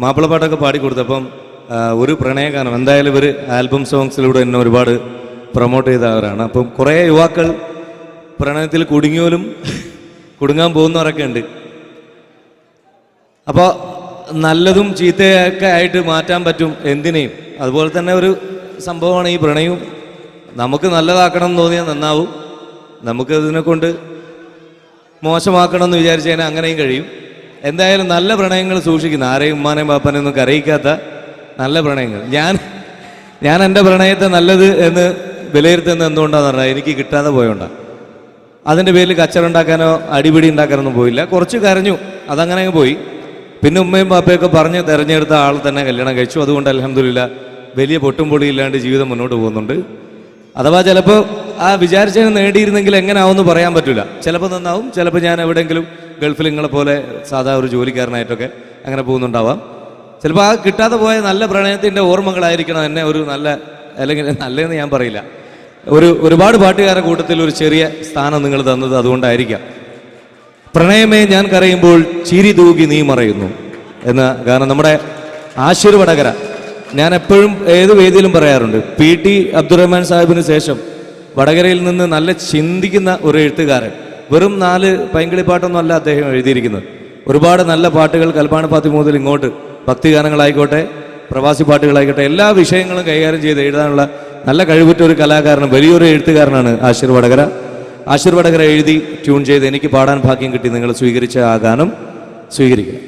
മാപ്പിളപ്പാട്ടൊക്കെ പാടിക്കൊടുത്തപ്പം ഒരു പ്രണയഗാനം എന്തായാലും ഇവർ ആൽബം സോങ്സിലൂടെ എന്നെ ഒരുപാട് പ്രൊമോട്ട് ചെയ്തവരാണ് അപ്പം കുറേ യുവാക്കൾ പ്രണയത്തിൽ കുടുങ്ങിയോലും കുടുങ്ങാൻ പോകുന്നവരൊക്കെ ഉണ്ട്. അപ്പോൾ നല്ലതും ചീത്തയൊക്കെ ആയിട്ട് മാറ്റാൻ പറ്റും എന്തിനേയും. അതുപോലെ തന്നെ ഒരു സംഭവമാണ് ഈ പ്രണയവും. നമുക്ക് നല്ലതാക്കണം എന്ന് തോന്നിയാൽ നന്നാവും. നമുക്ക് ഇതിനെ കൊണ്ട് മോശമാക്കണം എന്ന് വിചാരിച്ചു കഴിഞ്ഞാൽ അങ്ങനെയും കഴിയും. എന്തായാലും നല്ല പ്രണയങ്ങൾ സൂക്ഷിക്കുന്നു. ആരെയും ഉമ്മാനെയും പാപ്പനെയും ഒന്നും കരയിക്കാത്ത നല്ല പ്രണയങ്ങൾ. ഞാൻ ഞാൻ എന്റെ പ്രണയത്തെ നല്ലത് എന്ന് വിലയിരുത്തുന്നത് എന്തുകൊണ്ടാന്ന് പറഞ്ഞാൽ എനിക്ക് കിട്ടാതെ പോയോണ്ടാണ് അതിന്റെ പേരിൽ കച്ചറ ഉണ്ടാക്കാനോ അടിപിടി ഉണ്ടാക്കാനൊന്നും പോയില്ല. കുറച്ച് കരഞ്ഞു. അതങ്ങനെ പോയി. പിന്നെ ഉമ്മയും പാപ്പയൊക്കെ പറഞ്ഞ് തിരഞ്ഞെടുത്ത ആൾ തന്നെ കല്യാണം കഴിച്ചു. അതുകൊണ്ട് അലഹമില്ല വലിയ പൊട്ടും പൊടി ഇല്ലാണ്ട് ജീവിതം മുന്നോട്ട് പോകുന്നുണ്ട്. അഥവാ ചിലപ്പോൾ ആ വിചാരിച്ചതിന് നേടിയിരുന്നെങ്കിൽ എങ്ങനെ ആവുമെന്ന് പറയാൻ പറ്റില്ല ചിലപ്പോൾ നന്നാവും ചിലപ്പോൾ ഞാൻ എവിടെയെങ്കിലും ഗൾഫിൽ നിങ്ങളെ പോലെ സാധാ ഒരു ജോലിക്കാരനായിട്ടൊക്കെ അങ്ങനെ പോകുന്നുണ്ടാവാം. ചിലപ്പോൾ ആ കിട്ടാതെ പോയ നല്ല പ്രണയത്തിന്റെ ഓർമ്മകളായിരിക്കണം എന്നെ ഒരു നല്ല അല്ലെങ്കിൽ നല്ലതെന്ന് ഞാൻ പറയില്ല. ഒരു ഒരുപാട് പാട്ടുകാരുടെ കൂട്ടത്തിൽ ഒരു ചെറിയ സ്ഥാനം നിങ്ങൾ തന്നത് അതുകൊണ്ടായിരിക്കാം. പ്രണയമേ ഞാൻ കരയുമ്പോൾ ചിരി തൂകി നീ മറയുന്നു എന്ന കാരണം നമ്മുടെ ആശീർവടകര ഞാൻ എപ്പോഴും ഏത് വേദിയിലും പറയാറുണ്ട് പി ടി അബ്ദുറഹ്മാൻ സാഹിബിന് ശേഷം വടകരയിൽ നിന്ന് നല്ല ചിന്തിക്കുന്ന ഒരു എഴുത്തുകാരൻ. വെറും നാല് പൈങ്കിളിപ്പാട്ടൊന്നുമല്ല അദ്ദേഹം എഴുതിയിരിക്കുന്നത്. ഒരുപാട് നല്ല പാട്ടുകൾ കൽപ്പാണ പാത്തി മുതൽ ഇങ്ങോട്ട് ഭക്തിഗാനങ്ങളായിക്കോട്ടെ പ്രവാസി പാട്ടുകളായിക്കോട്ടെ എല്ലാ വിഷയങ്ങളും കൈകാര്യം ചെയ്ത് എഴുതാനുള്ള നല്ല കഴിവുറ്റ ഒരു കലാകാരനും വലിയൊരു എഴുത്തുകാരനാണ് ആശീർ വടകര. ആശീർ വടകര എഴുതി ട്യൂൺ ചെയ്ത് എനിക്ക് പാടാൻ ഭാഗ്യം കിട്ടി. നിങ്ങൾ സ്വീകരിച്ച ആ ഗാനം സ്വീകരിക്കുക